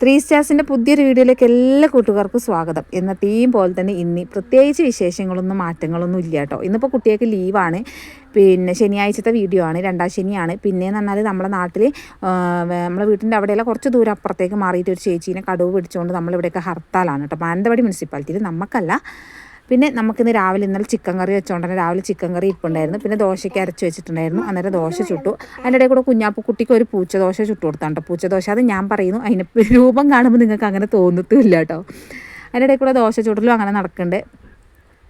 Three സ്റ്റാർസിന്റെ പുതിയൊരു വീഡിയോയിലേക്ക് എല്ലാ കൂട്ടുകാർക്കും സ്വാഗതം. എന്ന എന്നത്തെയും പോലെ തന്നെ ഇന്ന് പ്രത്യേകിച്ച് വിശേഷങ്ങളൊന്നും മാറ്റങ്ങളൊന്നും ഇല്ല കേട്ടോ. ഇന്നിപ്പോൾ കുട്ടികൾക്ക് ലീവാണ് പിന്നെ ശനിയാഴ്ചത്തെ വീഡിയോ ആണ്. രണ്ടാം ശനിയാണ്. പിന്നെയെന്ന് പറഞ്ഞാൽ നമ്മുടെ നാട്ടിൽ നമ്മുടെ വീട്ടിന്റെ അവിടെയുള്ള കുറച്ച് ദൂരം അപ്പുറത്തേക്ക് മാറിയിട്ട് ഒരു ചേച്ചീനെ കടുവ് പിടിച്ചുകൊണ്ട് നമ്മളിവിടെയൊക്കെ ഹർത്താലാണ് കേട്ടോ. മാനന്തവാടി മുനിസിപ്പാലിറ്റിയിൽ നമുക്കല്ല പിന്നെ നമുക്കിന്ന് രാവിലെ ഇന്നലെ ചിക്കൻ കറി വെച്ചോണ്ടായിരുന്നു രാവിലെ ചിക്കൻ കറി ഇരിപ്പുണ്ടായിരുന്നു. പിന്നെ ദോശയ്ക്ക് അരച്ച് വെച്ചിട്ടുണ്ടായിരുന്നു. അന്നേരം ദോശ ചുട്ടു. അതിന്റെ ഇടയിൽ കൂടെ കുഞ്ഞാപ്പ് കുട്ടിക്ക് ഒരു പൂച്ച ദോശ ചുട്ടു കൊടുത്താണ്ട് പൂച്ച ദോശ അത് ഞാൻ പറയുന്നു. അതിന് രൂപം കാണുമ്പോൾ നിങ്ങൾക്ക് അങ്ങനെ തോന്നത്തുമില്ല കേട്ടോ അതിന്റെ ഇടയിൽ കൂടെ ദോശ ചുട്ടലും അങ്ങനെ നടക്കുന്നുണ്ട്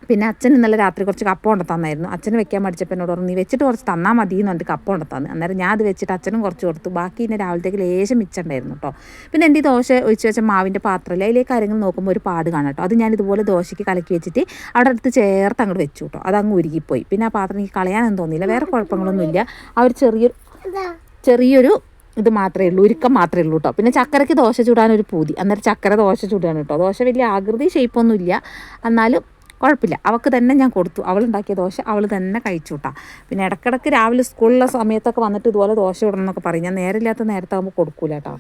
പിന്നെ അച്ഛൻ ഇന്നലെ രാത്രി കുറച്ച് കപ്പ കൊണ്ട് തന്നായിരുന്നു. അച്ഛന് വെക്കാൻ പഠിച്ചപ്പോൾ എന്നോട് പറഞ്ഞു നീ വെച്ചിട്ട് കുറച്ച് തന്നാൽ മതി എന്ന് പറഞ്ഞിട്ട് കപ്പ കൊണ്ട് തന്നു. അന്നേരം ഞാൻ അത് വെച്ചിട്ട് അച്ഛനും കുറച്ച് കൊടുത്തു. ബാക്കി ഇന്നെ രാവിലത്തേക്ക് ലേശം മിച്ചുണ്ടായിരുന്നു കേട്ടോ പിന്നെ എന്റെ ഈ ദോശ ഒഴിച്ച് വെച്ച മാവിന്റെ പാത്രമില്ല അതിലേക്ക് കാര്യങ്ങൾ നോക്കുമ്പോൾ ഒരു പാട് കാണാം കേട്ടോ അത് ഞാൻ ഇതുപോലെ ദോശയ്ക്ക് കലക്കി വെച്ചിട്ട് അവിടെ അടുത്ത് ചേർത്ത് അങ്ങോട്ട് വെച്ചു കേട്ടോ അതങ്ങ് അങ്ങ് ഉരുകിപ്പോയി. പിന്നെ ആ പാത്രം എനിക്ക് കളയാനൊന്നും തോന്നിയില്ല. വേറെ കുഴപ്പങ്ങളൊന്നുമില്ല. ആ ഒരു ചെറിയൊരു ചെറിയൊരു ഇത് മാത്രമേ ഉള്ളൂ. ഉരുക്കം മാത്രമേ ഉള്ളൂ കേട്ടോ പിന്നെ ചക്കരയ്ക്ക് ദോശ ചൂടാനൊരു പൂതി. അന്നേരം ചക്കര ദോശ ചൂടാണ് കേട്ടോ ദോശ വലിയ ആകൃതി ഷേപ്പൊന്നുമില്ല എന്നാലും കുഴപ്പമില്ല. അവൾക്ക് തന്നെ ഞാൻ കൊടുത്തു. അവൾ ഉണ്ടാക്കിയ ദോശ അവൾ തന്നെ കഴിച്ചു കേട്ടോ പിന്നെ ഇടക്കിടക്ക് രാവിലെ സ്കൂളിലെ സമയത്തൊക്കെ വന്നിട്ട് ഇതുപോലെ ദോശ ഇടണം എന്നൊക്കെ പറയും. ഞാൻ നേരമില്ലാത്ത നേരത്താകുമ്പോൾ കൊടുക്കൂല കേട്ടോ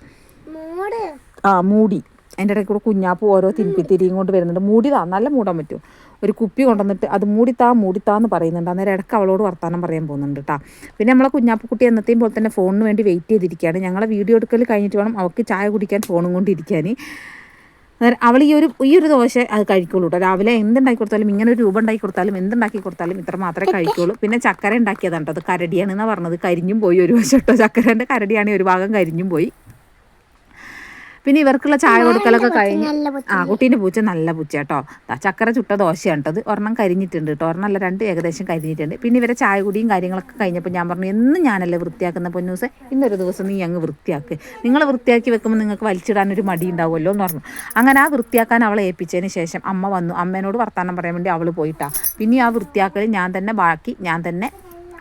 ആ മൂടി. അതിന്റെ ഇടയ്ക്ക് കൂടെ കുഞ്ഞാപ്പ് ഓരോ തിരിപ്പിത്തിരിയും കൊണ്ട് വരുന്നുണ്ട്. മൂടിതാ നല്ല മൂടാൻ പറ്റും. ഒരു കുപ്പി കൊണ്ടുവന്നിട്ട് അത് മൂടിത്താ മൂടിത്താന്ന് പറയുന്നുണ്ട്. അന്നേരം ഇടയ്ക്ക് അവളോട് വർത്താനം പറയാൻ പോകുന്നുണ്ട് കേട്ടോ പിന്നെ നമ്മളെ കുഞ്ഞാപ്പുക്കുട്ടി എന്നത്തെയും പോലെ തന്നെ ഫോണിന് വേണ്ടി വെയിറ്റ് ചെയ്തിരിക്കുകയാണ്. ഞങ്ങളെ വീഡിയോ എടുക്കൽ കഴിഞ്ഞിട്ട് വേണം അവൾക്ക് ചായ കുടിക്കാൻ ഫോണും കൊണ്ടിരിക്കാൻ അന്നേരം അവൾ ഈ ഒരു ഈ ഒരു ദോശ അത് കഴിക്കുള്ളൂ കേട്ടോ രാവിലെ എന്തുണ്ടാക്കി കൊടുത്താലും ഇങ്ങനെ ഒരു രൂപ ഉണ്ടാക്കി കൊടുത്താലും എന്തുണ്ടാക്കി കൊടുത്താലും ഇത്ര മാത്രമേ കഴിക്കുള്ളൂ. പിന്നെ ചക്കര ഉണ്ടാക്കിയതാണ് കേട്ടോ അത് കരടിയാണെന്നാണ് പറഞ്ഞത്. കരിഞ്ഞും പോയി ഒരു വശം കേട്ടോ ചക്കരന്റെ കരടിയാണെങ്കിൽ ഒരു ഭാഗം കരിഞ്ഞും പോയി. പിന്നെ ഇവർക്കുള്ള ചായ കൊടുക്കലൊക്കെ കഴിഞ്ഞ്. ആ കുട്ടീന്റെ പൂച്ച നല്ല പൂച്ച കേട്ടോ ചക്കര ചുട്ട ദോശയാണ് കേട്ടോ അത് ഒരെണ്ണം കരിഞ്ഞിട്ടുണ്ട് കേട്ടോ ഒരെണ്ണം അല്ല രണ്ട് ഏകദേശം കരിഞ്ഞിട്ടുണ്ട്. പിന്നെ ഇവരെ ചായ കുടിയും കാര്യങ്ങളൊക്കെ കഴിഞ്ഞപ്പോൾ ഞാൻ പറഞ്ഞു എന്നും ഞാനല്ലേ വൃത്തിയാക്കുന്ന പൊന്നൂസ്? ഇന്നൊരു ദിവസം നീ അങ്ങ് വൃത്തിയാക്ക്. നിങ്ങൾ വൃത്തിയാക്കി വെക്കുമ്പോൾ നിങ്ങൾക്ക് വലിച്ചിടാൻ ഒരു മടി ഉണ്ടാവുമല്ലോ എന്ന് പറഞ്ഞു. അങ്ങനെ ആ വൃത്തിയാക്കാൻ അവളെ ഏൽപ്പിച്ചതിന് ശേഷം അമ്മ വന്നു. അമ്മേനോട് വർത്തമാനം പറയാൻ വേണ്ടി അവൾ പോയിട്ടാ. പിന്നെ ആ വൃത്തിയാക്കൽ ഞാൻ തന്നെ ബാക്കി ഞാൻ തന്നെ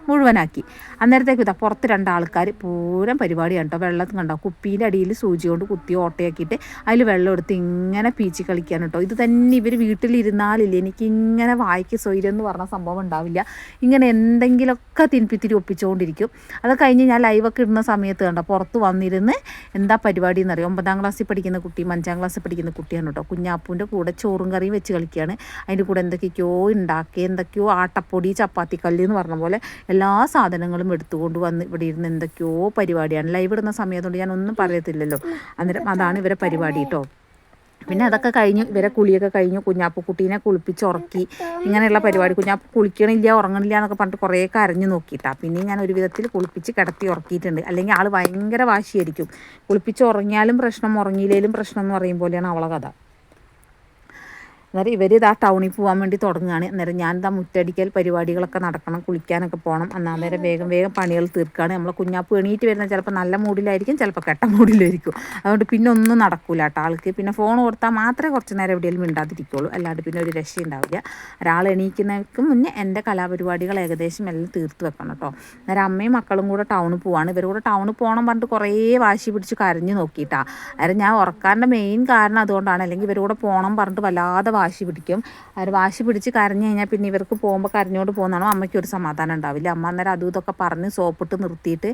മുഴുവനാക്കി. അന്നേരത്തേക്ക് ഇതാ പുറത്ത് രണ്ടാൾക്കാർ പൂരം പരിപാടിയാണ് കേട്ടോ. വെള്ളം കണ്ടോ? കുപ്പീന്റെ അടിയിൽ സൂചി കൊണ്ട് കുത്തി ഓട്ടയാക്കിയിട്ട് അതിൽ വെള്ളം എടുത്ത് ഇങ്ങനെ പീച്ചി കളിക്കാൻ കേട്ടോ. ഇത് തന്നെ ഇവർ വീട്ടിലിരുന്നാലില്ലേ? എനിക്ക് ഇങ്ങനെ വായിക്ക് സ്വൈര്യം എന്ന് പറഞ്ഞ സംഭവം ഉണ്ടാവില്ല. ഇങ്ങനെ എന്തെങ്കിലുമൊക്കെ തിൻപിത്തിരി ഒപ്പിച്ചുകൊണ്ടിരിക്കും അത് കഴിഞ്ഞ് ഞാൻ ലൈവൊക്കെ ഇടുന്ന സമയത്ത് കണ്ടോ പുറത്ത് വന്നിരുന്ന് എന്താ പരിപാടി എന്നറിയാം? ഒമ്പതാം ക്ലാസ്സിൽ പഠിക്കുന്ന കുട്ടിയും അഞ്ചാം ക്ലാസ്സിൽ പഠിക്കുന്ന കുട്ടിയാണ് കേട്ടോ. കുഞ്ഞാപ്പൂന്റെ കൂടെ ചോറും കറിയും വെച്ച് കളിക്കുകയാണ് അതിന്റെ കൂടെ എന്തൊക്കെയോ ഉണ്ടാക്കി എന്തൊക്കെയോ ആട്ടപ്പൊടി ചപ്പാത്തി കല്ല് എന്ന് പറഞ്ഞ പോലെ എല്ലാ സാധനങ്ങളും എടുത്തുകൊണ്ട് വന്ന് ഇവിടെ ഇരുന്ന് എന്തൊക്കെയോ പരിപാടിയാണ്. ലൈവ് ഇടുന്ന സമയത്തോണ്ട് ഞാൻ ഒന്നും പറയത്തില്ലല്ലോ. അന്നേരം അതാണ് ഇവരെ പരിപാടി കേട്ടോ പിന്നെ അതൊക്കെ കഴിഞ്ഞു. ഇവരെ കുളിയൊക്കെ കഴിഞ്ഞു. കുഞ്ഞാപ്പുക്കുട്ടീനെ കുളിപ്പിച്ച് ഉറക്കി. ഇങ്ങനെയുള്ള പരിപാടി. കുഞ്ഞാപ്പ് കുളിക്കണില്ല ഉറങ്ങണില്ല എന്നൊക്കെ പറഞ്ഞിട്ട് കുറേ കരഞ്ഞു നോക്കിയിട്ടാ. പിന്നെ ഞാൻ ഒരു വിധത്തിൽ കുളിപ്പിച്ച് കിടത്തി ഉറക്കിയിട്ടുണ്ട്. അല്ലെങ്കിൽ ആൾ ഭയങ്കര വാശിയായിരിക്കും. കുളിപ്പിച്ച് ഉറങ്ങിയാലും പ്രശ്നം ഉറങ്ങിയില്ലേലും പ്രശ്നം എന്ന് പറയും പോലെയാണ് അവളെ കഥ. അന്നേരം ഇവർ ഇതാ ടൗണിൽ പോകാൻ വേണ്ടി തുടങ്ങുകയാണ്. അന്നേരം ഞാൻ ഇതാ മുറ്റടിക്കൽ പരിപാടികളൊക്കെ നടക്കണം കുളിക്കാനൊക്കെ പോകണം അന്നേരം വേഗം വേഗം പണികൾ തീർക്കുകയാണ് നമ്മളെ കുഞ്ഞാപ്പ് എണീറ്റ് വരുന്ന ചിലപ്പോൾ നല്ല മൂഡിലായിരിക്കും ചിലപ്പോൾ കെട്ട മൂഡിലായിരിക്കും. അതുകൊണ്ട് പിന്നെ ഒന്നും നടക്കൂല കേട്ടോ. ആൾക്ക് പിന്നെ ഫോൺ കൊടുത്താൽ മാത്രമേ കുറച്ച് നേരം എവിടെയെങ്കിലും മിണ്ടാതിരിക്കുള്ളൂ. അല്ലാണ്ട് പിന്നെ ഒരു രക്ഷ ഉണ്ടാവില്ല. ഒരാൾ എണീക്കുന്നതിന് മുന്നേ എന്റെ കലാപരിപാടികൾ ഏകദേശം എല്ലാം തീർത്ത് വെക്കണം കേട്ടോ. അന്നേരം അമ്മയും മക്കളും കൂടെ ടൗണിൽ പോവാണ്. ഇവർ കൂടെ ടൗണിൽ പോകണം പറഞ്ഞിട്ട് കുറേ വാശി പിടിച്ച് കരഞ്ഞു നോക്കിയിട്ടാണ് അന്നേരം ഞാൻ ഉറക്കാന്റെ മെയിൻ കാരണം അതുകൊണ്ടാണ്. അല്ലെങ്കിൽ ഇവർ കൂടെ പോകണം പറഞ്ഞിട്ട് വല്ലാതെ വാശി പിടിക്കും. അവർ വാശി പിടിച്ച് കരഞ്ഞു കഴിഞ്ഞാൽ പിന്നെ ഇവർക്ക് പോകുമ്പോൾ കരഞ്ഞോണ്ട് പോകുന്നതാണോ? അമ്മയ്ക്ക് ഒരു സമാധാനം ഉണ്ടാവില്ല. അമ്മ അന്നേരം അതും ഇതൊക്കെ പറഞ്ഞ് സോപ്പിട്ട് നിർത്തിയിട്ട്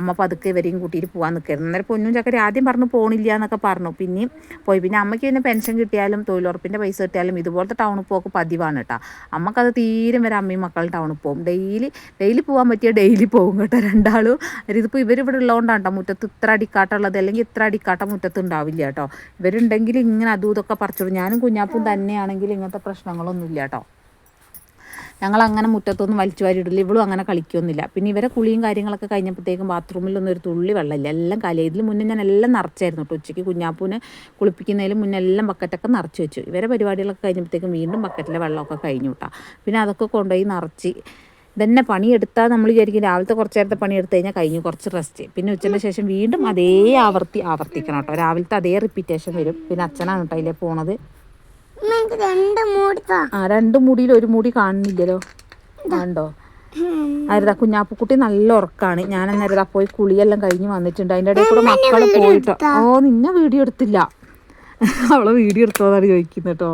അമ്മ പതുക്കെ ഇവരെയും കൂട്ടിയിട്ട് പോകാൻ നിൽക്കരുത് അന്നേരം പൊന്നും ചക്കരി ആദ്യം പറഞ്ഞു പോണില്ല എന്നൊക്കെ പറഞ്ഞു. പിന്നെയും പോയി. പിന്നെ അമ്മയ്ക്ക് പിന്നെ പെൻഷൻ കിട്ടിയാലും തൊഴിലുറപ്പിന്റെ പൈസ കിട്ടിയാലും ഇതുപോലത്തെ ടൗണിൽ പോക്ക് പതിവാണ് കേട്ടോ. അമ്മക്കത് തീരെ വരെ അമ്മയും മക്കളും ടൗണിൽ പോകും. ഡെയിലി ഡെയിലി പോകാൻ പറ്റിയ ഡെയിലി പോകും കേട്ടോ രണ്ടാളും. ഇതിപ്പോൾ ഇവരിവിടെ ഉള്ളതുകൊണ്ടാണ് കേട്ടോ മുറ്റത്ത് ഇത്ര അടിക്കാട്ടുള്ളത്. അല്ലെങ്കിൽ ഇത്ര അടിക്കാട്ട മുറ്റത്ത് ഉണ്ടാവില്ല കേട്ടോ. ഇവരുണ്ടെങ്കിൽ ഇങ്ങനെ അതും ഇതൊക്കെ പറിച്ചോളൂ. ഞാനും കുഞ്ഞാപ്പും തന്നെയാണെങ്കിൽ ഇങ്ങനത്തെ പ്രശ്നങ്ങളൊന്നുമില്ല കേട്ടോ. ഞങ്ങൾ അങ്ങനെ മുറ്റത്തൊന്നും വലിച്ചു വാരിയിടില്ല ഇവളും അങ്ങനെ കളിക്കൊന്നുമില്ല. പിന്നെ ഇവരെ കുളിയും കാര്യങ്ങളൊക്കെ കഴിഞ്ഞപ്പോഴത്തേക്കും ബാത്റൂമിലൊന്നും ഒരു തുള്ളി വെള്ളമില്ല. എല്ലാം കാലി ഇതിൽ മുന്നേ ഞാൻ എല്ലാം നിറച്ചായിരുന്നു കേട്ടോ. ഉച്ചയ്ക്ക് കുഞ്ഞാപ്പൂനെ കുളിപ്പിക്കുന്നതിൽ മുന്നേ എല്ലാം ബക്കറ്റൊക്കെ നിറച്ച് വെച്ചു. ഇവരെ പരിപാടികളൊക്കെ കഴിഞ്ഞപ്പോഴത്തേക്കും വീണ്ടും ബക്കറ്റിലെ വെള്ളമൊക്കെ കഴിഞ്ഞു കേട്ടോ. പിന്നെ അതൊക്കെ കൊണ്ടുപോയി നിറച്ച് ഇതന്നെ പണിയെടുത്താൽ നമ്മൾ വിചാരിക്കും രാവിലത്തെ കുറച്ച് നേരത്തെ പണിയെടുത്ത് കഴിഞ്ഞാൽ കഴിഞ്ഞു. കുറച്ച് റെസ്റ്റ് പിന്നെ ഉച്ചയ്ക്ക് ശേഷം വീണ്ടും അതേ ആവർത്തി ആവർത്തിക്കണം കേട്ടോ. രാവിലത്തെ അതേ റിപ്പീറ്റേഷൻ വരും. പിന്നെ അച്ഛനാണ് കേട്ടോ അതിലേ പോണത്. ആ രണ്ട് മുടിയിൽ ഒരു മുടി കാണുന്നില്ലല്ലോ. കണ്ടോ? ആരുതാ കുഞ്ഞാപ്പുക്കുട്ടി നല്ല ഉറക്കാണ്. ഞാൻ അന്നേരതാ പോയി കുളിയെല്ലാം കഴിഞ്ഞ് വന്നിട്ടുണ്ട്. അതിന്റെ ഇടയിൽ കൂടെ മക്കൾ പോയിട്ടോ. ഓ നിന്നെ വീഡിയോ എടുത്തില്ല. അവളെ വീഡിയോ എടുത്തോന്നാണ് ചോദിക്കുന്നത് കേട്ടോ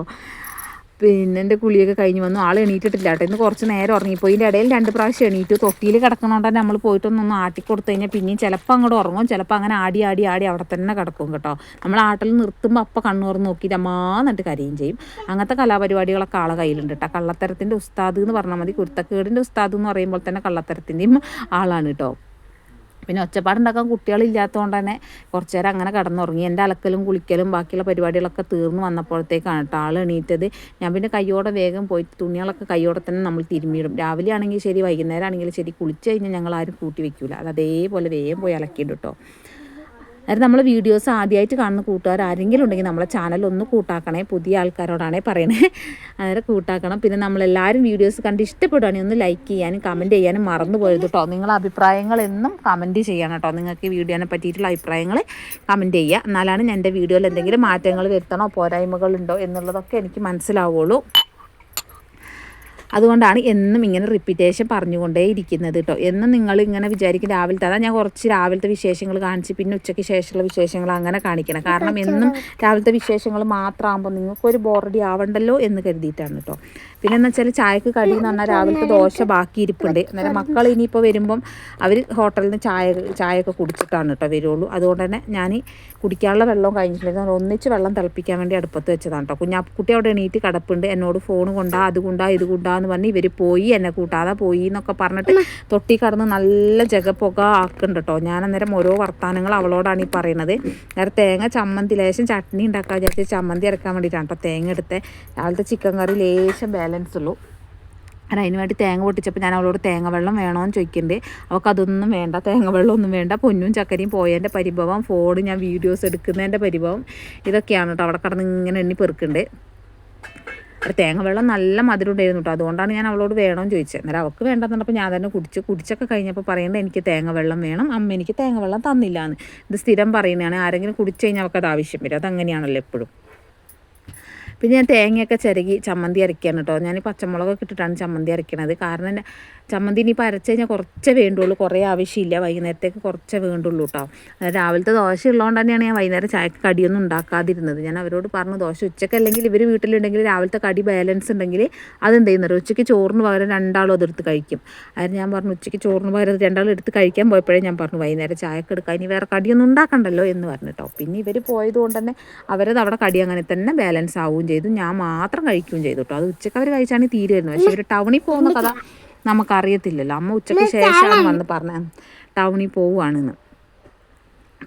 പിന്നെ എന്റെ കുളിയൊക്കെ കഴിഞ്ഞ് വന്നു. ആൾ എണീറ്റിട്ടില്ല കേട്ടോ. ഇന്ന് കുറച്ച് നേരം ഉറങ്ങിപ്പോയി. ഇതിന്റെ ഇടയിൽ രണ്ട് പ്രാവശ്യം എണീറ്റു. തൊട്ടിയിൽ കിടക്കണോണ്ട് തന്നെ നമ്മൾ പോയിട്ടൊന്നൊന്ന് ആട്ടി കൊടുത്തു കഴിഞ്ഞാൽ പിന്നെയും ചിലപ്പോൾ അങ്ങോട്ട് ഉറങ്ങും. ചിലപ്പോൾ അങ്ങനെ ആടി ആടി ആടി അവിടെ തന്നെ കിടക്കും കേട്ടോ. നമ്മൾ ആട്ടിൽ നിർത്തുമ്പോൾ അപ്പം കണ്ണു തുറന്ന് നോക്കിയിട്ട് അമ്മാന്നിട്ട് കരയും ചെയ്യും. അങ്ങനത്തെ കലാപരിപാടികളൊക്കെ ആളെ കയ്യിലുണ്ട് കേട്ടോ. കള്ളത്തരത്തിന്റെ ഉസ്താദ് എന്ന് പറഞ്ഞാൽ മതി. കുരുത്തക്കേടിന്റെ ഉസ്താദ് എന്ന് പറയുമ്പോൾ തന്നെ കള്ളത്തരത്തിന്റെയും ആളാണ് കേട്ടോ. പിന്നെ ഒച്ചപ്പാടുണ്ടാക്കാൻ കുട്ടികളില്ലാത്തതുകൊണ്ട് തന്നെ കുറച്ച് നേരം അങ്ങനെ കിടന്നുറങ്ങി. എന്റെ അലക്കലും കുളിക്കലും ബാക്കിയുള്ള പരിപാടികളൊക്കെ തീർന്നു വന്നപ്പോഴത്തേക്കാണ് കേട്ടോ ആൾ എണീറ്റത്. ഞാൻ പിന്നെ കയ്യോടെ വേഗം പോയിട്ട് തുണികളൊക്കെ കയ്യോടെ തന്നെ നമ്മൾ തിരുമ്മിയിടും. രാവിലെ ആണെങ്കിൽ ശരി വൈകുന്നേരം ആണെങ്കിലും ശരി കുളിച്ച് കഴിഞ്ഞാൽ ഞങ്ങൾ ആരും കൂട്ടി വെക്കൂല. അത് അതേപോലെ വേഗം പോയി അലക്കിയിടും കേട്ടോ. അതായത് നമ്മൾ വീഡിയോസ് ആദ്യമായിട്ട് കാണുന്ന കൂട്ടുകാർ ആരെങ്കിലും ഉണ്ടെങ്കിൽ നമ്മളെ ചാനൽ ഒന്ന് കൂട്ടാക്കണേ. പുതിയ ആൾക്കാരോടാണേ പറയണേ. അതായത് കൂട്ടാക്കണം. പിന്നെ നമ്മളെല്ലാവരും വീഡിയോസ് കണ്ട് ഇഷ്ടപ്പെടുകയാണെങ്കിൽ ഒന്ന് ലൈക്ക് ചെയ്യാനും കമന്റ് ചെയ്യാനും മറന്നു പോയത് കേട്ടോ നിങ്ങളെ അഭിപ്രായങ്ങൾ എന്നും കമന്റ് ചെയ്യണം കേട്ടോ നിങ്ങൾക്ക് വീഡിയോനെ പറ്റിയിട്ടുള്ള അഭിപ്രായങ്ങൾ കമന്റ് ചെയ്യുക എന്നാലാണ് ഞാൻ എന്റെ വീഡിയോയിൽ എന്തെങ്കിലും മാറ്റങ്ങൾ വരുത്തണോ പോരായ്മകളുണ്ടോ എന്നുള്ളതൊക്കെ എനിക്ക് മനസ്സിലാവുള്ളൂ. അതുകൊണ്ടാണ് എന്നും ഇങ്ങനെ റിപ്പീറ്റേഷൻ പറഞ്ഞുകൊണ്ടേ ഇരിക്കുന്നത് കേട്ടോ എന്നും നിങ്ങൾ ഇങ്ങനെ വിചാരിക്കും രാവിലത്തെ അതാ ഞാൻ കുറച്ച് രാവിലത്തെ വിശേഷങ്ങൾ കാണിച്ച് പിന്നെ ഉച്ചയ്ക്ക് ശേഷമുള്ള വിശേഷങ്ങൾ അങ്ങനെ കാണിക്കണം. കാരണം എന്നും രാവിലത്തെ വിശേഷങ്ങൾ മാത്രമാകുമ്പോൾ നിങ്ങൾക്കൊരു ബോറടി ആവണ്ടല്ലോ എന്ന് കരുതിയിട്ടാണ് കേട്ടോ പിന്നെ എന്ന് വെച്ചാൽ ചായക്ക് കടി എന്ന് പറഞ്ഞാൽ രാവിലത്തെ ദോശ ബാക്കി ഇരിപ്പുണ്ട്. അന്നേരം മക്കൾ ഇനിയിപ്പോൾ വരുമ്പം അവർ ഹോട്ടലിൽ നിന്ന് ചായ ചായയൊക്കെ കുടിച്ചിട്ടാണ് കേട്ടോ വരുള്ളൂ. അതുകൊണ്ട് തന്നെ ഞാൻ കുടിക്കാനുള്ള വെള്ളം കഴിഞ്ഞിട്ടുണ്ടായിരുന്നു ഒന്നിച്ച് വെള്ളം തിളപ്പിക്കാൻ വേണ്ടി അടുപ്പത്ത് വെച്ചതാണ് കേട്ടോ. കുഞ്ഞാ കുട്ടി അവിടെ എണീറ്റ് കിടപ്പുണ്ട്. എന്നോട് ഫോൺ കൊണ്ടാ അത് കൊണ്ടാ ഇത് എന്ന് പറഞ്ഞ് ഇവർ പോയി എന്നെ കൂട്ടാതെ പോയി എന്നൊക്കെ പറഞ്ഞിട്ട് തൊട്ടി കടന്ന് നല്ല ജഗപ്പൊക ആക്കുന്നുണ്ട് കേട്ടോ. ഞാൻ അന്നേരം ഓരോ വർത്താനങ്ങൾ അവളോടാണ് ഈ പറയുന്നത് നേരെ തേങ്ങ ചമ്മന്തി ലേശം ചട്നി ഉണ്ടാക്കാൻ വിചാരിച്ച് ചമ്മന്തി ഇറക്കാൻ വേണ്ടിയിട്ടാണ് കേട്ടോ തേങ്ങ എടുത്തത് രാവിലത്തെ ചിക്കൻ കറി ലേശം ബാലൻസ് ഉള്ളൂ ഞാൻ അതിന് വേണ്ടി തേങ്ങ പൊട്ടിച്ചപ്പോൾ ഞാൻ അവളോട് തേങ്ങ വെള്ളം വേണമെന്ന് ചോദിക്കുന്നുണ്ട്. അവൾക്ക് അതൊന്നും വേണ്ട തേങ്ങ വെള്ളം ഒന്നും വേണ്ട. പൊന്നും ചക്കരയും പോയതിന്റെ പരിഭവം ഫോൺ ഞാൻ വീഡിയോസ് എടുക്കുന്നതിന്റെ പരിഭവം ഇതൊക്കെയാണ് കേട്ടോ. അവിടെ കടന്ന് ഇങ്ങനെ എണ്ണി പെറുക്കണ്ടേ തേങ്ങ വെള്ളം നല്ല മധുരം ഉണ്ടായിരുന്നു കേട്ടോ. അതുകൊണ്ടാണ് ഞാൻ അവളോട് വേണമെന്ന് ചോദിച്ചത്. അന്നേരം അവൾക്ക് വേണ്ടെന്നുണ്ടപ്പോൾ ഞാൻ തന്നെ കുടിച്ച് കുടിച്ചൊക്കെ കഴിഞ്ഞപ്പോൾ പറയേണ്ടത് എനിക്ക് തേങ്ങ വെള്ളം വേണം. അമ്മ എനിക്ക് തേങ്ങ വെള്ളം തന്നില്ല എന്ന് ഇത് സ്ഥിരം പറയുന്നതാണ്. ആരെങ്കിലും കുടിച്ച് കഴിഞ്ഞാൽ അവൾക്ക് അത് ആവശ്യം വരും. അതങ്ങനെയാണല്ലോ എപ്പോഴും. പിന്നെ ഞാൻ തേങ്ങയൊക്കെ ചിരകി ചമ്മന്തി അരയ്ക്കാണ് കേട്ടോ. ഞാൻ പച്ചമുളകൊക്കെ ഇട്ടിട്ടാണ് ചമ്മന്തി അരയ്ക്കണത്. കാരണം ചമ്മന്തി ഇനിയിപ്പോൾ അരച്ച് കഴിഞ്ഞാൽ കുറച്ചേ വേണ്ടുള്ളൂ. കുറേ ആവശ്യമില്ല. വൈകുന്നേരത്തേക്ക് കുറച്ചേ വേണ്ടുള്ളൂ കേട്ടോ. അതായത് രാവിലത്തെ ദോശ ഉള്ളതുകൊണ്ട് തന്നെയാണ് ഞാൻ വൈകുന്നേരം ചായക്ക് കടിയൊന്നും ഉണ്ടാക്കാതിരുന്നത്. ഞാൻ അവരോട് പറഞ്ഞു ദോശ ഉച്ചയ്ക്ക് അല്ലെങ്കിൽ ഇവർ വീട്ടിലുണ്ടെങ്കിൽ രാവിലത്തെ കടി ബാലൻസ് ഉണ്ടെങ്കിൽ അതെന്ത് ചെയ്യുന്നത് ഉച്ചയ്ക്ക് ചോറിന് പകരം രണ്ടാളും അതെടുത്ത് കഴിക്കും. അതായത് ഞാൻ പറഞ്ഞു ഉച്ചയ്ക്ക് ചോറിന് പകരം രണ്ടാളും എടുത്ത് കഴിക്കാൻ പോയപ്പോഴേ ഞാൻ പറഞ്ഞു വൈകുന്നേരം ചായക്ക് എടുക്കാൻ ഇനി വേറെ കടിയൊന്നും ഉണ്ടാക്കണ്ടല്ലോ എന്ന് പറഞ്ഞിട്ടോ പിന്നെ ഇവർ പോയത് കൊണ്ട് തന്നെ അവരത് അവിടെ കടി അങ്ങനെ തന്നെ ബാലൻസ് ആവുകയും ചെയ്തു. ഞാൻ മാത്രം കഴിക്കുകയും ചെയ്തു കേട്ടോ അത് ഉച്ചയ്ക്ക് അവർ കഴിച്ചാണെങ്കിൽ തീരുമായിരുന്നു പക്ഷെ ഇവർ ടൗണിൽ പോകുന്ന കഥ നമുക്കറിയത്തില്ലല്ലോ. അമ്മ ഉച്ചയ്ക്ക് ശേഷമാണ് വന്ന് പറഞ്ഞ ടൗണിൽ പോവുകയാണെന്ന്.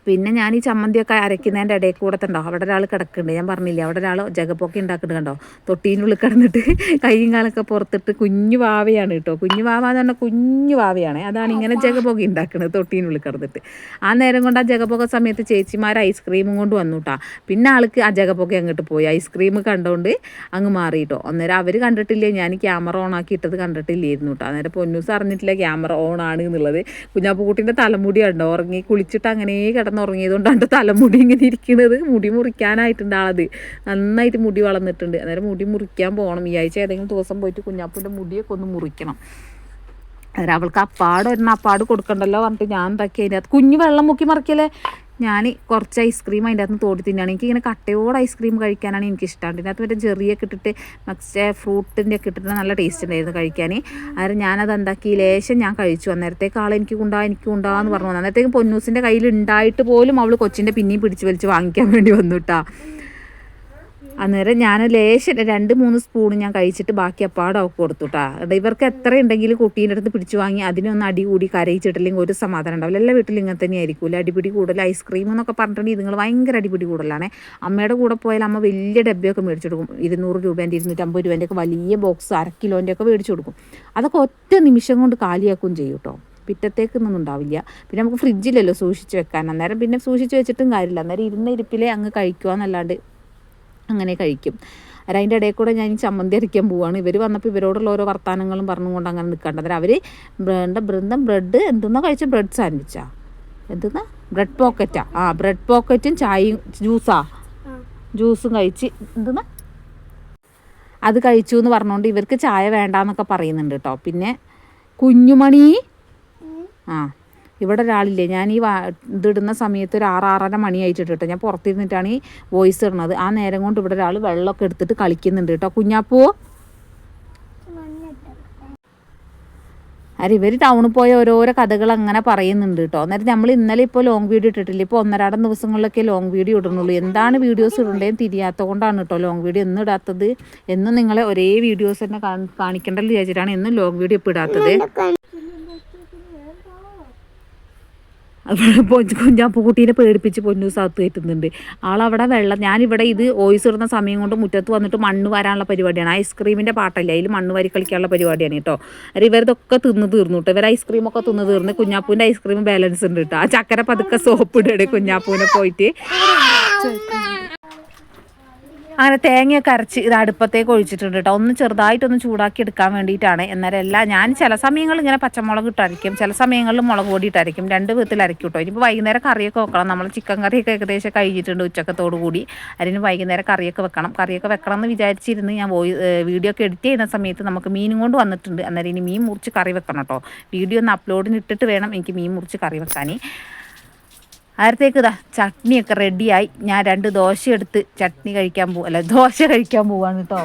പിന്നെ ഞാൻ ഈ ചമ്മന്തിയൊക്കെ അരയ്ക്കുന്നതിന്റെ ഇടയിൽ കൂടെ ഉണ്ടോ അവിടെ ഒരാൾ കിടക്കുന്നുണ്ട്. ഞാൻ പറഞ്ഞില്ലേ അവിടെ ഒരാൾ ജഗപ്പൊക്കെ ഉണ്ടാക്കുന്നുണ്ട് കണ്ടോ? തൊട്ടീന്റെ ഉള്ളിൽ കിടന്നിട്ട് കൈയും കാലൊക്കെ പുറത്തിട്ട് കുഞ്ഞു വാവയാണ് കേട്ടോ. കുഞ്ഞു വാവ എന്ന് പറഞ്ഞാൽ കുഞ്ഞു വാവയാണ്. അതാണ് ഇങ്ങനെ ജഗപ്പൊക്കെ ഉണ്ടാക്കുന്നത് തൊട്ടീന്റെ ഉള്ളിൽ കിടന്നിട്ട്. ആ നേരം കൊണ്ട് ആ ജഗപ്പൊക്കെ സമയത്ത് ചേച്ചിമാർ ഐസ്ക്രീമും കൊണ്ട് വന്നു കേട്ടോ പിന്നെ ആൾക്ക് ആ ജഗപ്പൊക്കെ അങ്ങോട്ട് പോയി. ഐസ്ക്രീം കണ്ടുകൊണ്ട് അങ്ങ് മാറി കേട്ടോ അന്നേരം അവർ കണ്ടിട്ടില്ലേ ഞാൻ ക്യാമറ ഓൺ ആക്കി ഇട്ടത് കണ്ടിട്ടില്ലായിരുന്നു കേട്ടോ അന്നേരം പൊന്നൂസ് അറിഞ്ഞിട്ടില്ല ക്യാമറ ഓൺ ആണ് എന്നുള്ളത്. കുഞ്ഞാപ്പുകുട്ടീന്റെ തലമുടി ഉറങ്ങി കുളിച്ചിട്ട് അങ്ങനെ കിടന്നുറങ്ങിയതുകൊണ്ടാണ് തലമുടി ഇങ്ങനെ ഇരിക്കുന്നത് മുടി മുറിക്കാനായിട്ടുണ്ട് ആളത്. നന്നായിട്ട് മുടി വളർന്നിട്ടുണ്ട്. അന്നേരം മുടി മുറിക്കാൻ പോകണം. ഈ ആഴ്ച ഏതെങ്കിലും ദിവസം പോയിട്ട് കുഞ്ഞാപ്പൂന്റെ മുടിയൊക്കെ ഒന്ന് മുറിക്കണം. അന്നേരം അവൾക്ക് അപ്പാട് ഒരെണ്ണം അപ്പാട് കൊടുക്കണ്ടല്ലോ പറഞ്ഞിട്ട് ഞാൻ എന്താക്കി കുഞ്ഞ് കുഞ്ഞു വെള്ളം മുക്കി മറിക്കല്ലേ? ഞാൻ കുറച്ച് ഐസ്ക്രീം അതിന്റെ അകത്ത് തോട്ടി തിന്നാണ് എനിക്ക് ഇങ്ങനെ കട്ടയോട് ഐസ്ക്രീം കഴിക്കാനാണ് എനിക്ക് ഇഷ്ടം ഇതിന്റെ അകത്ത് മറ്റേ ചെറിയൊക്കെ ഇട്ടിട്ട് മറ്റേ ഫ്രൂട്ടിന്റെ ഒക്കെ ഇട്ടിട്ട് നല്ല ടേസ്റ്റ് ഉണ്ടായിരുന്നു കഴിക്കാൻ. അന്നേരം ഞാനത് എന്താക്കി? ലേശം ഞാൻ കഴിച്ചു. അന്നേരത്തേക്ക് ആൾ എനിക്ക് കൊണ്ടാ എനിക്ക് കൊണ്ടാന്ന് പറഞ്ഞു വന്നു. അന്നേരത്തേക്കും പൊന്നൂസിന്റെ കയ്യിൽ ഉണ്ടായിട്ട് പോലും അവൾ കൊച്ചിന്റെ പിന്നെയും പിടിച്ച് വലിച്ച് വാങ്ങിക്കാൻ വേണ്ടി വന്നു കേട്ടോ അന്നേരം ഞാൻ ലേശം രണ്ട് മൂന്ന് സ്പൂൺ ഞാൻ കഴിച്ചിട്ട് ബാക്കി അപ്പാടെ ഒക്കെ കൊടുത്തു കേട്ടോ ഇവർക്ക് എത്ര ഉണ്ടെങ്കിലും കുട്ടീന്റെ അടുത്ത് പിടിച്ചു വാങ്ങി അതിനൊന്ന് അടി കൂടി കരയിച്ചിട്ടില്ലെങ്കിൽ ഒരു സമാധാനം ഉണ്ടാവില്ല. എല്ലാ വീട്ടിലും ഇങ്ങനെ തന്നെ ആയിരിക്കില്ല അടിപിടി കൂടുതൽ ഐസ്ക്രീം എന്നൊക്കെ പറഞ്ഞിട്ടുണ്ടെങ്കിൽ നിങ്ങൾ ഭയങ്കര അടിപിടി കൂടുതലാണ്. അമ്മയുടെ കൂടെ പോയാൽ അമ്മ വലിയ ഡബ്ബയൊക്കെ മേടിച്ചു കൊടുക്കും. ഇരുന്നൂറ് രൂപേന്റെ ഇരുന്നൂറ്റമ്പത് രൂപേന്റെ ഒക്കെ വലിയ ബോക്സ് അര കിലോന്റെ ഒക്കെ മേടിച്ചു കൊടുക്കും. അതൊക്കെ ഒറ്റ നിമിഷം കൊണ്ട് കാലിയാക്കുകയും ചെയ്യും കേട്ടോ പിറ്റത്തേക്കൊന്നും ഉണ്ടാവില്ല. പിന്നെ നമുക്ക് ഫ്രിഡ്ജിലല്ലോ സൂക്ഷിച്ച് വെക്കാൻ. അന്നേരം പിന്നെ സൂക്ഷിച്ച് വെച്ചിട്ടും കാര്യമില്ല. അന്നേരം ഇരുന്ന ഇരിപ്പിലേ അങ്ങ് കഴിക്കുക എന്നല്ലാണ്ട് അങ്ങനെ കഴിക്കും. അതിന്റെ ഇടയിൽ കൂടെ ഞാൻ ചമ്മന്തി അരയ്ക്കാൻ പോവാണ്. ഇവർ വന്നപ്പോൾ ഇവരോടുള്ള ഓരോ വർത്തമാനങ്ങളും പറഞ്ഞുകൊണ്ട് അങ്ങനെ നിൽക്കേണ്ട അന്നേരം അവർ ബ്രണ്ട ബൃന്ദം ബ്രെഡ് എന്തെന്നാ കഴിച്ച ബ്രെഡ് സാൻഡ്വിച്ചാ? എന്തെന്നാ? ബ്രെഡ് പോക്കറ്റാ. ആ ബ്രെഡ് പോക്കറ്റും ചായയും ജ്യൂസാ. ജ്യൂസും കഴിച്ച് എന്തെന്നാ? അത് കഴിച്ചു എന്ന് പറഞ്ഞുകൊണ്ട് ഇവർക്ക് ചായ വേണ്ടാന്നൊക്കെ പറയുന്നുണ്ട് കേട്ടോ പിന്നെ കുഞ്ഞുമണി? ആ. ഇവിടെ ഒരാളില്ലേ ഞാൻ ഈ ഇതിടുന്ന സമയത്ത് ഒരു ആറ് ആറര മണിയായിട്ടിട്ട് കേട്ടോ. ഞാൻ പുറത്തിരുന്നിട്ടാണ് ഈ വോയിസ് ഇടുന്നത്. ആ നേരം കൊണ്ട് ഇവിടെ ഒരാൾ വെള്ളമൊക്കെ എടുത്തിട്ട് കളിക്കുന്നുണ്ട് കേട്ടോ. കുഞ്ഞാപ്പൂ? അരെ ഇവർ ടൗണിൽ പോയ ഓരോരോ കഥകൾ അങ്ങനെ പറയുന്നുണ്ട് കേട്ടോ. അന്നേരം നമ്മൾ ഇന്നലെ ഇപ്പോൾ ലോങ് വീഡിയോ ഇട്ടിട്ടില്ല. ഇപ്പോൾ ഒന്നരാടം ദിവസങ്ങളിലൊക്കെ ലോങ് വീഡിയോ ഇടുന്നുള്ളൂ. എന്താണ് വീഡിയോസ് ഇടേണ്ടതെന്ന് തിരിയാത്ത കൊണ്ടാണ് കേട്ടോ ലോങ് വീഡിയോ എന്നും ഇടാത്തത്. എന്നും നിങ്ങളെ ഒരേ വീഡിയോസ് തന്നെ കാണിക്കണ്ടല്ലോ വിചാരിച്ചിട്ടാണ് എന്നും ലോങ് വീഡിയോ ഇപ്പോൾ ഇടാത്തത്. അവിടെ പൂട്ടീനെ പേടിപ്പിച്ച് പൊന്നു സത്ത് കയറ്റുന്നുണ്ട് ആളവിടെ വെള്ളം ഞാനിവിടെ ഇത് ഓയിസ് ഇടുന്ന സമയം കൊണ്ട് മുറ്റത്ത് വന്നിട്ട് മണ്ണ് വരാനുള്ള പരിപാടിയാണ്. ഐസ്ക്രീമിന്റെ പാട്ടല്ലേ? അതിൽ മണ്ണ് വരി കളിക്കാനുള്ള പരിപാടിയാണ് കേട്ടോ. ഇവരതൊക്കെ തിന്ന് തീർന്നു കേട്ടോ ഇവർ ഐസ്ക്രീമൊക്കെ തിന്ന് തീർന്ന് കുഞ്ഞാപ്പൂവിന്റെ ഐസ്ക്രീം ബാലൻസ് ഉണ്ട് കേട്ടോ ആ ചക്കര പതുക്കെ സോപ്പ് ഇടേ കുഞ്ഞാപ്പൂവിനെ പോയിട്ട്. അങ്ങനെ തേങ്ങയൊക്കെ അരച്ച് ഇത് അടുപ്പത്തേക്ക് ഒഴിച്ചിട്ടുണ്ട് കേട്ടോ. ഒന്ന് ചെറുതായിട്ടൊന്ന് ചൂടാക്കി എടുക്കാൻ വേണ്ടിയിട്ടാണ്. എന്നാലും എല്ലാം ഞാൻ ചില സമയങ്ങളിൽ ഇങ്ങനെ പച്ചമുളക് ഇട്ടരയ്ക്കും ചില സമയങ്ങളിൽ മുളക് പൊടി ഇട്ടരയ്ക്കും രണ്ട് വിധത്തിൽ അരക്കും കേട്ടോ. ഇനിയിപ്പോൾ വൈകുന്നേരം കറിയൊക്കെ വെക്കണം. നമ്മൾ ചിക്കൻ കറിയൊക്കെ ഏകദേശം കഴിഞ്ഞിട്ടുണ്ട് ഉച്ചക്കത്തോടു കൂടി. അതിന് വൈകുന്നേരം കറിയൊക്കെ വെക്കണം. കറിയൊക്കെ വെക്കണം എന്ന് വിചാരിച്ചിരുന്ന്. ഞാൻ വോയി വീഡിയോ ഒക്കെ എഡിറ്റ് ചെയ്യുന്ന സമയത്ത് നമുക്ക് മീനും കൊണ്ട് വന്നിട്ടുണ്ട്. അന്നേരം ഇനി മീൻ മുറിച്ച് കറി വെക്കണം കേട്ടോ. വീഡിയോ ഒന്ന് അപ്ലോഡിന് ഇട്ടിട്ട് വേണം എനിക്ക് മീൻ മുറിച്ച് കറി വെക്കാൻ നേരത്തേക്ക് ഇതാ? ചട്നിയൊക്കെ റെഡിയായി ഞാൻ രണ്ട് ദോശ എടുത്ത് ചട്നി കഴിക്കാൻ പോകും അല്ല ദോശ കഴിക്കാൻ പോവാണ് കേട്ടോ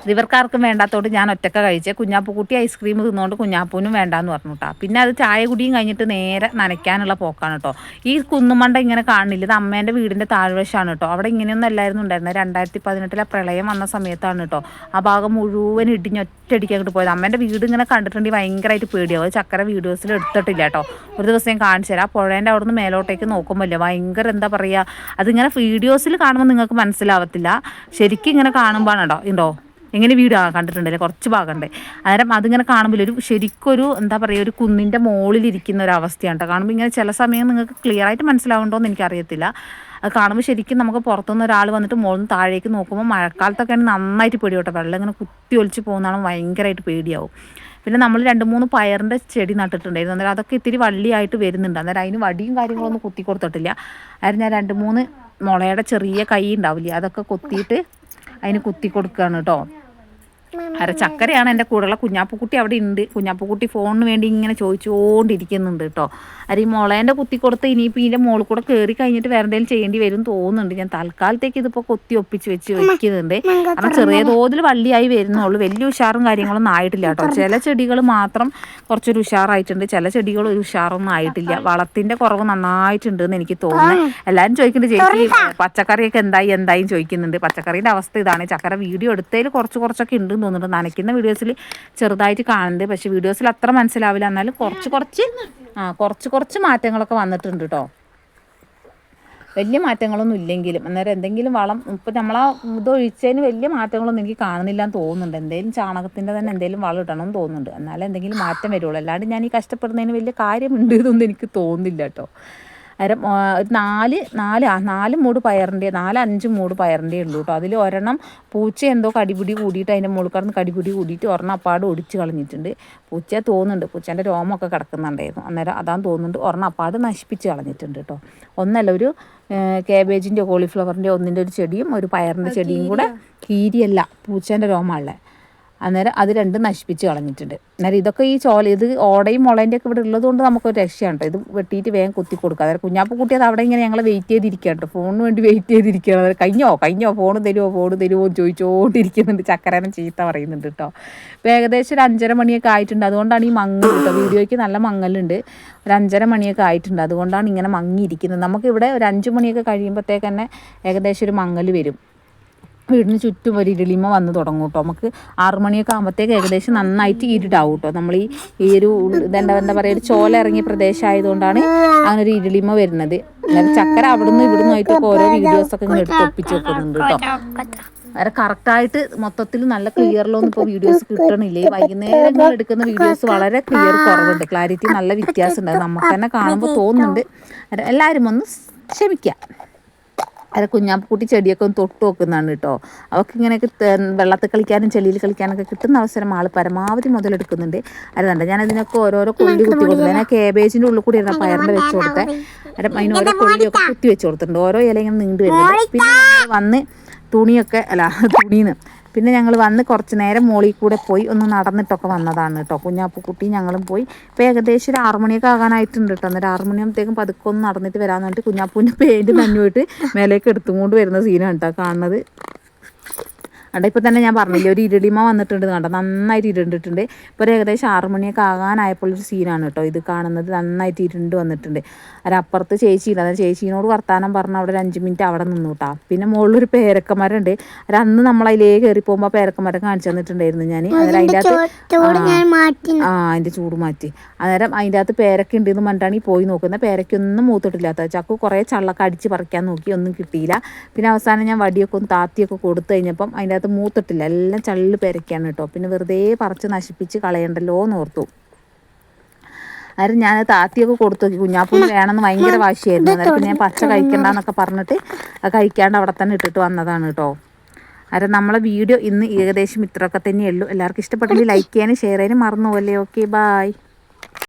അത് ഇവർക്കാർക്കും വേണ്ടാത്തോണ്ട് ഞാൻ ഒറ്റക്ക കഴിച്ചേ. കുഞ്ഞാപ്പൂക്കുട്ടി ഐസ്ക്രീം തിന്നുകൊണ്ട് കുഞ്ഞാപ്പൂനും വേണ്ടാന്ന് പറഞ്ഞു കേട്ടോ പിന്നെ അത് ചായ കുടിയും കഴിഞ്ഞിട്ട് നേരെ നനയ്ക്കാനുള്ള പോക്കാണ് കേട്ടോ ഈ കുന്നുമണ്ട ഇങ്ങനെ കാണില്ല ഇത് അമ്മേന്റെ വീടിന്റെ താഴ്വശമാണ് കേട്ടോ അവിടെ ഇങ്ങനെയൊന്നും അല്ലായിരുന്നു ഉണ്ടായിരുന്നത്. രണ്ടായിരത്തി പതിനെട്ടിലെ പ്രളയം വന്ന സമയത്താണ് കേട്ടോ ആ ഭാഗം മുഴുവൻ ഇടിഞ്ഞ് ഒറ്റയടിക്ക് അങ്ങോട്ട് പോയത്. അമ്മേന്റെ വീട് ഇങ്ങനെ കണ്ടിട്ടുണ്ടെങ്കിൽ ഭയങ്കരമായിട്ട് പേടിയാവും. അത് ചക്കര വീഡിയോസിൽ എടുത്തിട്ടില്ല കേട്ടോ ഒരു ദിവസം ഞാൻ കാണിച്ചു തരാം. ആ പുഴേന്റെ അവിടെ നിന്ന് മേലോട്ടേക്ക് നോക്കുമ്പോൾ ഭയങ്കര എന്താ പറയുക അതിങ്ങനെ വീഡിയോസിൽ കാണുമ്പോൾ നിങ്ങൾക്ക് മനസ്സിലാവത്തില്ല. ശരിക്കും ഇങ്ങനെ കാണുമ്പോഴാണ് കേട്ടോ ഉണ്ടോ എങ്ങനെ വീട്? കണ്ടിട്ടുണ്ടല്ലേ? കുറച്ച് ഭാഗമുണ്ട്. അന്നേരം അതിങ്ങനെ കാണുമ്പോൾ ഒരു ശരിക്കൊരു എന്താ പറയുക ഒരു കുന്നിന്റെ മുകളിലിരിക്കുന്ന ഒരു അവസ്ഥയാണ് കേട്ടോ കാണുമ്പോൾ ഇങ്ങനെ ചില സമയം നിങ്ങൾക്ക് ക്ലിയർ ആയിട്ട് മനസ്സിലാവുണ്ടോ എന്ന് എനിക്കറിയത്തില്ല. അത് കാണുമ്പോൾ ശരിക്കും നമുക്ക് പുറത്തുനിന്ന് ഒരാൾ വന്നിട്ട് മുകളിൽ താഴേക്ക് നോക്കുമ്പോൾ മഴക്കാലത്തൊക്കെ ആണെങ്കിൽ നന്നായിട്ട് പേടി കേട്ടോ വെള്ളം ഇങ്ങനെ കുത്തി ഒലിച്ച് പോകുന്നതാണ് ഭയങ്കരമായിട്ട് പേടിയാവും. പിന്നെ നമ്മൾ രണ്ട് മൂന്ന് പയറിന്റെ ചെടി നട്ടിട്ടുണ്ടായിരുന്നു. അന്നേരം അതൊക്കെ ഇത്തിരി വള്ളിയായിട്ട് വരുന്നുണ്ട്. അന്നേരം അതിന് വടിയും കാര്യങ്ങളൊന്നും കുത്തി കൊടുത്തിട്ടില്ല. അതായത് ഞാൻ രണ്ട് മൂന്ന് മുളയുടെ ചെറിയ കൈ ഉണ്ടാവില്ലേ അതൊക്കെ കൊത്തിയിട്ട് അതിന് കുത്തി കൊടുക്കുകയാണ് കേട്ടോ. അര ചക്കരയാണ് എന്റെ കൂടെയുള്ള കുഞ്ഞാപ്പുക്കുട്ടി അവിടെ ഉണ്ട്. കുഞ്ഞാപ്പുക്കുട്ടി ഫോണിന് വേണ്ടി ഇങ്ങനെ ചോദിച്ചുകൊണ്ടിരിക്കുന്നുണ്ട് കേട്ടോ. അത് ഈ മുളേന്റെ കുത്തി കൊടുത്ത് ഇനിയിപ്പോൾ ഇതിന്റെ മുകളിൽ കൂടെ കയറി കഴിഞ്ഞിട്ട് വേറെ എന്തെങ്കിലും ചെയ്യേണ്ടി വരും തോന്നുന്നുണ്ട്. ഞാൻ തൽക്കാലത്തേക്ക് ഇതിപ്പോൾ കൊത്തി ഒപ്പിച്ച് വെച്ച് വെക്കുന്നുണ്ട്. കാരണം ചെറിയ തോതിൽ വള്ളിയായി വരുന്നുള്ളൂ. വലിയ ഉഷാറും കാര്യങ്ങളൊന്നും ആയിട്ടില്ല കേട്ടോ. ചില ചെടികൾ മാത്രം കുറച്ചൊരു ഉഷാറായിട്ടുണ്ട്. ചില ചെടികൾ ഒരു ഉഷാറൊന്നും ആയിട്ടില്ല. വളത്തിന്റെ കുറവ് നന്നായിട്ടുണ്ട് എന്ന് എനിക്ക് തോന്നുന്നു. എല്ലാവരും ചോദിക്കുന്നുണ്ട് ചേച്ചി പച്ചക്കറിയൊക്കെ എന്തായി? എന്തായും? ചോദിക്കുന്നുണ്ട്. പച്ചക്കറിയുടെ അവസ്ഥ ഇതാണ്. ചക്കര വീഡിയോ എടുത്തതിൽ കുറച്ച് കുറച്ചൊക്കെ ഉണ്ടെന്ന് തോന്നുന്നുണ്ട്. നനയ്ക്കുന്ന വീഡിയോസിൽ ചെറുതായിട്ട് കാണുന്നുണ്ട്. പക്ഷേ വീഡിയോസിൽ അത്ര മനസ്സിലാവില്ല. എന്നാലും കുറച്ച് കുറച്ച് ആ കുറച്ച് കുറച്ച് മാറ്റങ്ങളൊക്കെ വന്നിട്ടുണ്ട് കേട്ടോ വലിയ മാറ്റങ്ങളൊന്നും ഇല്ലെങ്കിലും. അന്നേരം എന്തെങ്കിലും വളം ഇപ്പം നമ്മളാ ഇതൊഴിച്ചതിന് വലിയ മാറ്റങ്ങളൊന്നും എനിക്ക് കാണുന്നില്ല എന്ന് തോന്നുന്നുണ്ട്. എന്തെങ്കിലും ചാണകത്തിന്റെ തന്നെ എന്തെങ്കിലും വളം ഇടണം എന്ന് തോന്നുന്നുണ്ട്. എന്നാലും എന്തെങ്കിലും മാറ്റം വരുള്ളൂ. അല്ലാണ്ട് ഞാൻ ഈ കഷ്ടപ്പെടുന്നതിന് വലിയ കാര്യമുണ്ട് എന്നൊന്നും എനിക്ക് തോന്നുന്നില്ല കേട്ടോ അരം ഒരു നാല് നാല് ആ നാല് മൂട് പയറിന്റെ നാല് അഞ്ച് മൂട് പയറിന്റെ ഉള്ളൂ കേട്ടോ. അതിൽ ഒരെണ്ണം പൂച്ച എന്തോ കടിപിടി കൂടിയിട്ട് അതിന്റെ മുകളിൽ കിടന്ന് കടിപിടി കൂടിയിട്ട് ഒരെണ്ണം അപ്പാട് ഒടിച്ച് കളഞ്ഞിട്ടുണ്ട്. പൂച്ച തോന്നുന്നുണ്ട്. പൂച്ചേന്റെ രോമമൊക്കെ കിടക്കുന്നുണ്ടായിരുന്നു. അന്നേരം അതാന്ന് തോന്നുന്നുണ്ട് ഒരെണ്ണം അപ്പാട് നശിപ്പിച്ച് കളഞ്ഞിട്ടുണ്ട് കേട്ടോ. ഒന്നല്ല ഒരു കേബേജിന്റെ കോളിഫ്ലവറിന്റെ ഒന്നിന്റെ ഒരു ചെടിയും ഒരു പയറിന്റെ ചെടിയും കൂടെ കീരിയല്ല പൂച്ചേന്റെ രോമമുള്ളത് അന്നേരം അത് രണ്ടും നശിപ്പിച്ച് കളഞ്ഞിട്ടുണ്ട്. അന്നേരം ഇതൊക്കെ ഈ ചോല ഇത് ഓടയും മുളേന്റെ ഒക്കെ ഇവിടെ ഉള്ളത് കൊണ്ട് നമുക്കൊരു രക്ഷയാണ് ഇത് വെട്ടിയിട്ട് വേഗം കുത്തി കൊടുക്കുക. അതായത് കുഞ്ഞാപ്പ് കുട്ടി അത് അവിടെ ഇങ്ങനെ ഞങ്ങൾ വെയിറ്റ് ചെയ്തിരിക്കുകയാണ് കേട്ടോ ഫോണിന് വേണ്ടി വെയിറ്റ് ചെയ്തിരിക്കുകയാണ്. അതായത് കഴിഞ്ഞോ? കഴിഞ്ഞോ? ഫോൺ തരുമോ ഫോൺ തരുമോ എന്ന് ചോദിച്ചുകൊണ്ടിരിക്കുന്നുണ്ട് ചക്കരനെ ചീത്ത പറയുന്നുണ്ട് കേട്ടോ ഇപ്പോൾ ഏകദേശം ഒരു അഞ്ചര മണിയൊക്കെ ആയിട്ടുണ്ട്. അതുകൊണ്ടാണ് ഈ മങ്ങൽ കേട്ടോ വീഡിയോയ്ക്ക് നല്ല മങ്ങലുണ്ട്. ഒരു അഞ്ചര മണിയൊക്കെ ആയിട്ടുണ്ട്. അതുകൊണ്ടാണ് ഇങ്ങനെ മങ്ങിയിരിക്കുന്നത്. നമുക്കിവിടെ ഒരു അഞ്ച് മണിയൊക്കെ കഴിയുമ്പോഴത്തേക്ക് തന്നെ ഏകദേശം ഒരു മങ്ങൽ വരും. വീടിന് ചുറ്റും ഒരു ഇരുളിമ വന്ന് തുടങ്ങും കേട്ടോ നമുക്ക് ആറു മണിയൊക്കെ ആകുമ്പോഴത്തേക്ക് ഏകദേശം നന്നായിട്ട് ഇരുടാവും കേട്ടോ നമ്മൾ ഈ ഈ ഒരു എന്താ എന്താ പറയുക ഒരു ചോല ഇറങ്ങിയ പ്രദേശമായതുകൊണ്ടാണ് അങ്ങനെ ഒരു ഇരുളിമ വരുന്നത്. അതായത് ചക്കര അവിടുന്ന് ഇവിടുന്ന് ആയിട്ടൊക്കെ ഓരോ വീഡിയോസൊക്കെ ഇങ്ങനെ എടുത്ത് ഒപ്പിച്ച് വെക്കുന്നുണ്ട് കേട്ടോ വേറെ കറക്റ്റായിട്ട് മൊത്തത്തിൽ നല്ല ക്ലിയറിലൊന്നും ഇപ്പോൾ വീഡിയോസ് കിട്ടണില്ലേ. വൈകുന്നേരങ്ങൾ എടുക്കുന്ന വീഡിയോസ് വളരെ ക്ലിയർ കുറവുണ്ട്. ക്ലാരിറ്റി നല്ല വ്യത്യാസമുണ്ട്. നമുക്ക് തന്നെ കാണുമ്പോൾ തോന്നുന്നുണ്ട്. എല്ലാവരും ഒന്ന് ക്ഷമിക്കുക അത് കുഞ്ഞാപ്പൂട്ടി ചെടിയൊക്കെ ഒന്ന് തൊട്ട് നോക്കുന്നതാണ് കേട്ടോ. അവർക്ക് ഇങ്ങനെയൊക്കെ വെള്ളത്തിൽ കളിക്കാനും ചെളിയിൽ കളിക്കാനൊക്കെ കിട്ടുന്ന അവസരം ആൾ പരമാവധി മുതലെടുക്കുന്നുണ്ട്. അതുകൊണ്ട് ഞാൻ അതിനൊക്കെ ഓരോരോ കൊള്ളി കുത്തി കൊടുത്തു ഞാൻ കേബേജിന്റെ ഉള്ളിൽ കൂടി ഇരുന്ന പയറിന്റെ വെച്ച് കൊടുത്തേ അതിന് ഓരോ കൊള്ളിയൊക്കെ കുത്തി വെച്ച് കൊടുത്തിട്ടുണ്ട്. ഓരോ ഇല ഇങ്ങനെ നീണ്ടു വരുന്നുണ്ട്. പിന്നെ വന്ന് തുണിയൊക്കെ അല്ല തുണിന്ന് പിന്നെ ഞങ്ങൾ വന്ന് കുറച്ച് നേരം മോളിൽ കൂടെ പോയി ഒന്ന് നടന്നിട്ടൊക്കെ വന്നതാണ് കേട്ടോ കുഞ്ഞാപ്പുക്കുട്ടി ഞങ്ങളും പോയി. ഇപ്പോൾ ഏകദേശം ഒരു ആറുമണിയൊക്കെ ആകാനായിട്ടുണ്ട് കേട്ടോ അന്നേരം ആറ് മണിയാകുമ്പോഴത്തേക്കും പതുക്കെ ഒന്ന് നടന്നിട്ട് വരാമെന്ന് പറഞ്ഞിട്ട് കുഞ്ഞാപ്പൂവിന്റെ പേര് തന്നെ പോയിട്ട് മേലേക്ക് എടുത്തുകൊണ്ട് വരുന്ന സീനാണ് കേട്ടോ കാണുന്നത്. അവിടെ ഇപ്പോൾ തന്നെ ഞാൻ പറഞ്ഞില്ലേ ഒരു ഇരുളിമ വന്നിട്ടുണ്ട് കണ്ടോ? നന്നായിട്ട് ഇരുണ്ടിട്ടുണ്ട്. ഇപ്പോൾ ഒരു ഏകദേശം ആറ് മണിയൊക്കെ ആകാനായപ്പോൾ ഒരു സീനാണ് കേട്ടോ ഇത് കാണുന്നത്. നന്നായിട്ട് ഇരുണ്ട് വന്നിട്ടുണ്ട്. അതിനപ്പുറത്ത് ചേച്ചിയില്ല. അതായത് ചേച്ചീനോട് വർത്താനം പറഞ്ഞ് അവിടെ ഒരു അഞ്ച് മിനിറ്റ് അവിടെ നിന്നു കേട്ടോ പിന്നെ മുകളിലൊരു പേരക്കമരമുണ്ട് അത് അന്ന് നമ്മൾ അതിലേ കയറി പോകുമ്പോൾ ആ പേരക്കമരം കാണിച്ചു തന്നിട്ടുണ്ടായിരുന്നു ഞാൻ അതിന്റെ അകത്ത് ആ. അതിന്റെ ചൂട് മാറ്റി. അന്നേരം അതിന്റെ അകത്ത് പേരക്ക ഉണ്ടെന്ന് പറഞ്ഞിട്ടാണ് ഈ പോയി നോക്കുന്നത്. പേരക്കൊന്നും മൂത്തിട്ടില്ലാത്ത ചക്കു കുറേ ചള്ളൊക്കെ അടിച്ച് പറിക്കാൻ നോക്കി. ഒന്നും കിട്ടിയില്ല. പിന്നെ അവസാനം ഞാൻ വടിയൊക്കെ ഒന്ന് താത്തിയൊക്കെ കൊടുത്തു കഴിഞ്ഞപ്പം അതിന്റെ അകത്ത് മൂത്തിട്ടില്ല. എല്ലാം ചള്ളു പേരക്കാണ് കേട്ടോ. പിന്നെ വെറുതെ പറിച്ച് നശിപ്പിച്ച് കളയണ്ടല്ലോ എന്ന് ഓർത്തു. അന്നേരം ഞാൻ താത്തിയൊക്കെ കൊടുത്തു നോക്കി. കുഞ്ഞാപ്പൂന് വേണമെന്ന് ഭയങ്കര വാശിയായിരുന്നു. അന്നേരം പിന്നെ ഞാൻ പച്ച കഴിക്കണ്ടെന്നൊക്കെ പറഞ്ഞിട്ട് കഴിക്കാണ്ട് അവിടെ തന്നെ ഇട്ടിട്ട് വന്നതാണ് കേട്ടോ. അന്നേരം നമ്മളെ വീഡിയോ ഇന്ന് ഏകദേശം ഇത്രയൊക്കെ തന്നെയുള്ളൂ എല്ലാവർക്കും ഇഷ്ടപ്പെട്ടെങ്കിൽ ലൈക്ക് ചെയ്യാനും ഷെയർ ചെയ്യാനും മറന്നു പോലെ ഓക്കെ ബായ്